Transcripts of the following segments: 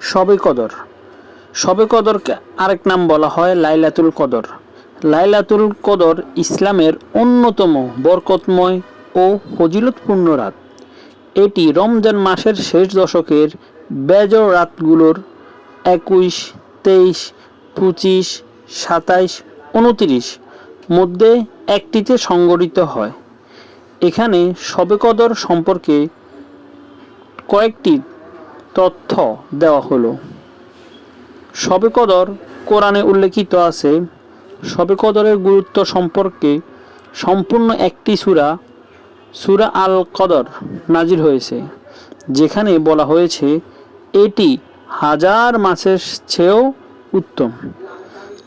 শবে কদর। শবে কদরকে আরেক নাম বলা হয় লাইলাতুল কদর। লাইলাতুল কদর ইসলামের অন্যতম বরকতময় ও ফজিলতপূর্ণ রাত। এটি রমজান মাসের শেষ দশকের বেজর রাতগুলোর একুশ, তেইশ, পঁচিশ, সাতাইশ, উনতিরিশ মধ্যে একটিতে সংগঠিত হয়। এখানে শবে কদর সম্পর্কে কয়েকটি তথ্য দেওয়া হলো। শবে কদর কোরআনে উল্লেখিত আছে, শবে কদরের গুরুত্ব সম্পর্কে সম্পূর্ণ একটি সুরা, সূরা আল কদর নাজির হয়েছে, যেখানে বলা হয়েছে, এটি হাজার মাসের চেয়েও উত্তম।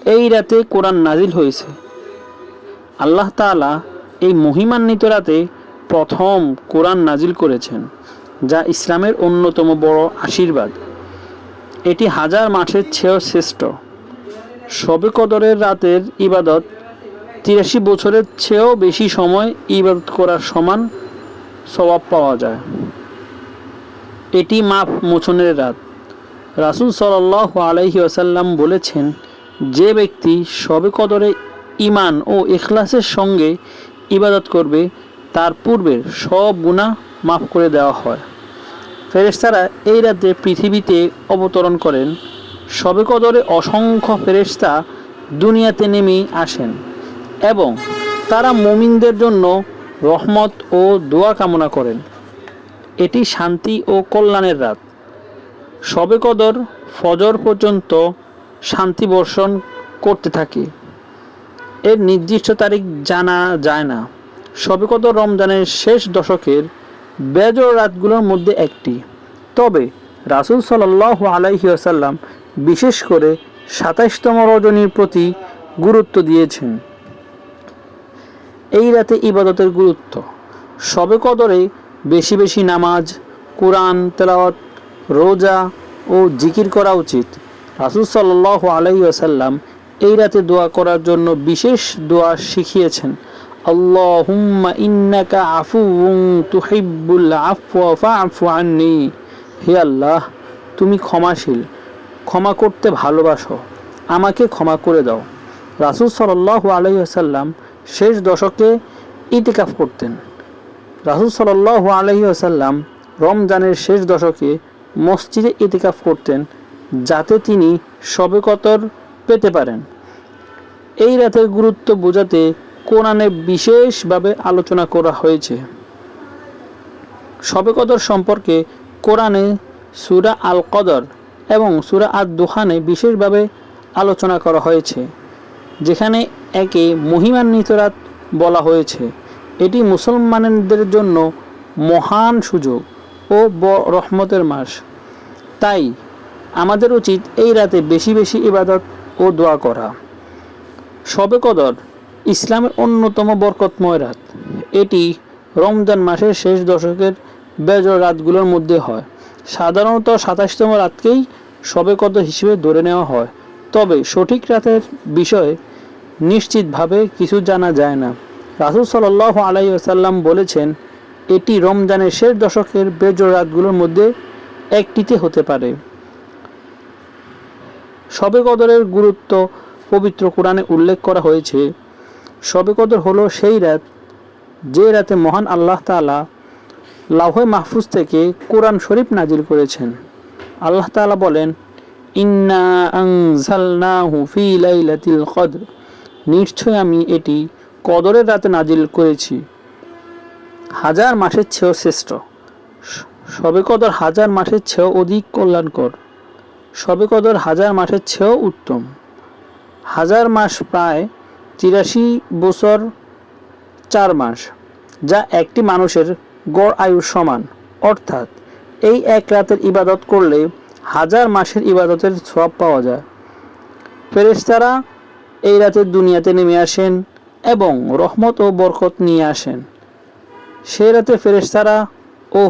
এই রাতে কোরআন নাজিল হয়েছে। আল্লাহ তাআলা এই মহিমান্বিত রাতে প্রথম কোরআন নাজিল করেছেন। যা ইসলামের অন্যতম বড় আশীর্বাদ। এটি হাজার মাসের চেয়েও শ্রেষ্ঠ। শবে কদরের রাতের ইবাদত তিরাশি বছরের চেয়েও বেশি সময় ইবাদত করার সমান স্বভাব পাওয়া যায়। এটি মাপ মোচনের রাত। রাসুল সাল্লাহ আলাইহি আসাল্লাম বলেছেন, যে ব্যক্তি শবে কদরে ইমান ও এখলাসের সঙ্গে ইবাদত করবে, তার পূর্বের সব গুণা মাফ করে দেওয়া হয়। ফেরেশতারা এই রাতে পৃথিবীতে অবতরণ করেন। শবে কদরে অসংখ্য ফেরেশতা দুনিয়াতে নেমে আসেন এবং তারা মুমিনদের জন্য রহমত ও দোয়া কামনা করেন। এটি শান্তি ও কল্যাণের রাত। শবে কদর ফজর পর্যন্ত শান্তি বর্ষণ করতে থাকে। এর নির্দিষ্ট তারিখ জানা যায় না। শবে কদর রমজানের শেষ দশকের বেজর রাতগুলোর মধ্যে একটি। তবে রাসুল সাল্লাহ আলাইহি আসাল্লাম বিশেষ করে সাতাইশতম রজনীর প্রতি গুরুত্ব দিয়েছেন। এই রাতে ইবাদতের গুরুত্ব। শবে কদরে বেশি বেশি নামাজ, কোরআন, তেলাওয়াত, রোজা ও জিকির করা উচিত। রাসুল সাল্লাহ আলাই আসাল্লাম এই রাতে দোয়া করার জন্য বিশেষ দোয়া শিখিয়েছেন। আল্লাহুম্মা ইন্নাকা আফুউন তুহিব্বুল আফওয়া ফাআফু আন্নি। হে আল্লাহ, তুমি ক্ষমাশীল, ক্ষমা করতে ভালোবাসো, আমাকে ক্ষমা করে দাও। রাসুল সাল্লাহ আলাই আসাল্লাম শেষ দশকে ইতিকাফ করতেন। রাসুল সাল্লাহ আলহি আসাল্লাম রমজানের শেষ দশকে মসজিদে ইতিকাফ করতেন, যাতে তিনি সবে কতর পেতে পারেন। এই রাতের গুরুত্ব বোঝাতে কোরআনে বিশেষভাবে আলোচনা করা হয়েছে। সবে কদর সম্পর্কে কোরআনে সুরা আল কদর এবং সুরা আদ দোহানে বিশেষভাবে আলোচনা করা হয়েছে, যেখানে একে মহিমান্বিত রাত বলা হয়েছে। এটি মুসলমানদের জন্য মহান সুযোগ ও রহমতের মাস। তাই আমাদের উচিত এই রাতে বেশি বেশি ইবাদত ও দোয়া করা। শবে কদর ইসলামের অন্যতম বরকতময় রাত। এটি রমজান মাসের শেষ দশকের বেজর রাতগুলোর মধ্যে হয়। সাধারণত সাতাশতম রাতকেই শবে কদর হিসেবে ধরে নেওয়া হয়। তবে সঠিক রাতের বিষয়ে নিশ্চিতভাবে কিছু জানা যায় না। রাসুল সাল্লাহ আলাই আসাল্লাম বলেছেন, এটি রমজানের শেষ দশকের বেজর রাতগুলোর মধ্যে একটিতে হতে পারে। শবে কদরের গুরুত্ব পবিত্র কোরআনে উল্লেখ করা হয়েছে শবে কদর হলো সেই রাত, যে রাতে মহান আল্লাহ তাআলা লাউহে মাহফুজ থেকে কোরআন শরীফ নাজিল করেছেন। আল্লাহ তাআলা বলেন নিশ্চয় আমি এটি কদরের রাতে নাজিল করেছি। হাজার মাসের চেয়েও শ্রেষ্ঠ। স- শবে কদর হাজার মাসের চেয়েও অধিক কল্যাণকর। শবে কদর হাজার মাসের চেয়েও উত্তম। হাজার মাস প্রায় তিরাশি বছর চার মাস, যা একটি মানুষের গড় আয়ুর সমান। অর্থাৎ, এই এক রাতের ইবাদত করলে হাজার মাসের ইবাদতের সব পাওয়া যায়। ফেরেশতারা এই রাতে দুনিয়াতে নেমে আসেন এবং রহমত ও বরকত নিয়ে আসেন। সেই রাতে ফেরেশতারা ও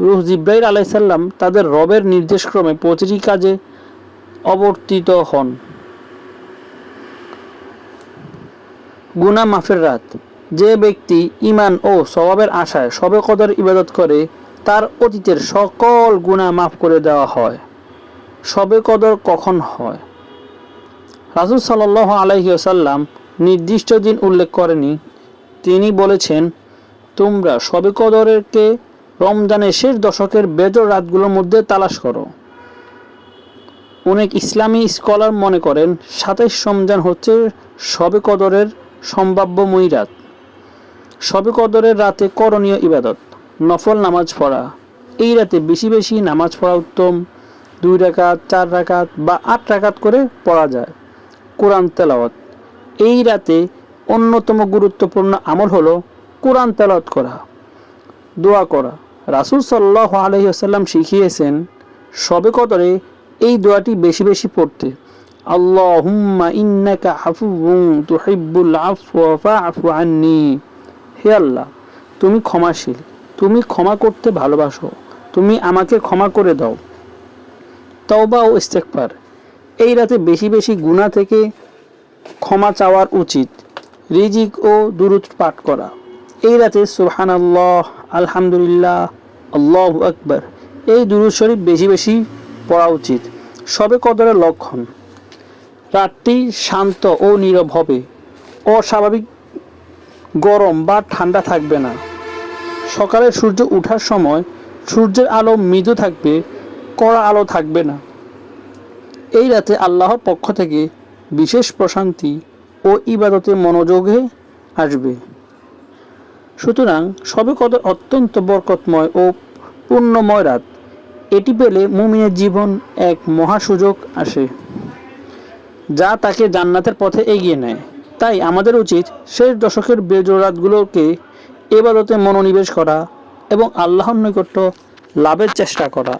রুহ জিব্রাইল আলাইসাল্লাম তাদের রবের নির্দেশক্রমে প্রতিটি কাজে অবর্তিত হন। গুনা মাফের রাত। যে ব্যক্তি ইমান ও স্বভাবের আশায় সবে কদর ইবাদত করে, তার অতীতের সকল গুনাহ মাফ করে দেওয়া হয়। সবে কদর কখন হয়? রাসুল সাল্লাহ আলহিউসাল্লাম নির্দিষ্ট দিন উল্লেখ করেনি তিনি বলেছেন, তোমরা সবে কদরেরকে রমজানের শেষ দশকের বেজর রাতগুলোর মধ্যে তালাশ করো। অনেক ইসলামী স্কলার মনে করেন, সাতাইশ রমজান হচ্ছে সবে কদরের সম্ভাব্য রাত সবে কদরের রাতে করণীয় ইবাদত, নফল নামাজ পড়া। এই রাতে বেশি বেশি নামাজ পড়া উত্তম, দুই রাকাত, চার রাকাত বা আট রাকাত করে পড়া যায়। কোরআন তেলাওয়াত। এই রাতে অন্যতম গুরুত্বপূর্ণ আমল হলো কোরআন তেলাওয়াত করা। দোয়া করা। রাসুল সাল্লাহ আলহিহাল্লাম শিখিয়েছেন, সবে কদরে এই দোয়াটি বেশি বেশি পড়তে। আল্লাহুম্মা ইন্নাকা আফুউন তুহিব্বুল আফওয়া ফাআফু আন্নি। হে আল্লাহ, তুমি ক্ষমাশীল, তুমি ক্ষমা করতে ভালোবাসো, তুমি আমাকে ক্ষমা করে দাও। তওবা ও ইস্তেকবার এই রাতে বেশি বেশি গুনাহ থেকে ক্ষমা চাওয়ার উচিত। রিজিক ও দুরুদ পাঠ করা। এই রাতে সুবহান আল্লাহ আলহামদুলিল্লাহ, আল্লাহ আকবর। এই দুরুদ শরীফ বেশি বেশি পড়া উচিত। সবে কদরের লক্ষণ। রাতটি শান্ত ও নীরব হবে। অস্বাভাবিক গরম বা ঠান্ডা থাকবে না। সকালে সূর্য ওঠার সময় সূর্যের আলো মৃদু থাকবে, কড়া আলো থাকবে না। এই রাতে আল্লাহর পক্ষ থেকে বিশেষ প্রশান্তি ও ইবাদতে মনোযোগে আসবে। সুতরাং সবে কত অত্যন্ত বরকতময় ও পূর্ণময় রাত। এটি পেলে মুমিনের জীবন এক মহা সুযোগ আসে। যা তাকে জান্নাতের পথে এগিয়ে নেয়। তাই আমাদের উচিত শেষ দশকের বেজরাতগুলোকে এবারতে মনোনিবেশ করা এবং আল্লাহর নৈকট্য লাভের চেষ্টা করা।